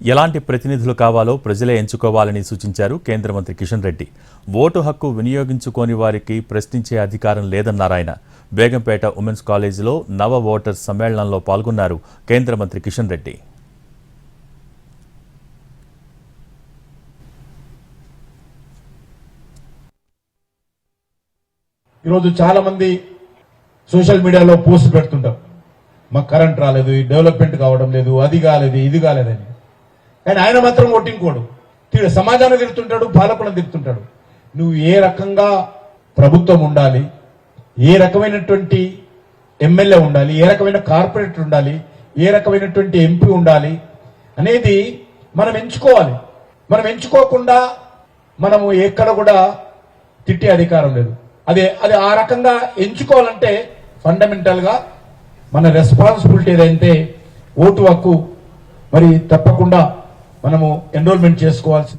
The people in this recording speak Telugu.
ఎలాంటి ప్రతినిధులు కావాలో ప్రజలే ఎంచుకోవాలని సూచించారు కేంద్ర మంత్రి కిషన్ రెడ్డి. ఓటు హక్కు వినియోగించుకోని వారికి ప్రశ్నించే అధికారం లేదన్నారు ఆయన బేగంపేట ఉమెన్స్ కాలేజీలో నవ ఓటర్ సమ్మేళనంలో పాల్గొన్నారు కేంద్ర మంత్రి కిషన్ రెడ్డి. ఈరోజు చాలా మంది సోషల్ మీడియాలో పోస్ట్ పెడుతుంటారు. మాకు కరెంట్ రాలేదు డెవలప్మెంట్ కావడం లేదు అది కాలేదు ఇది కాలేదని. కానీ ఆయన మాత్రం ఓటింగ్ కోడు తీడు సమాజాన్ని తిరుగుతుంటాడు పాలకులను తిరుగుతుంటాడు నువ్వు ఏ రకంగా ప్రభుత్వం ఉండాలి ఏ రకమైనటువంటి ఎమ్మెల్యే ఉండాలి ఏ రకమైన కార్పొరేటర్ ఉండాలి ఏ రకమైనటువంటి ఎంపీ ఉండాలి అనేది మనం ఎంచుకోవాలి. మనం ఎంచుకోకుండా మనము ఎక్కడ కూడా తిట్టే అధికారం లేదు. అదే అది ఆ రకంగా ఎంచుకోవాలంటే ఫండమెంటల్గా మన రెస్పాన్సిబిలిటీ ఏదైతే ఓటు హక్కు మరి తప్పకుండా మనము ఎన్రోల్మెంట్ చేసుకోవాల్సి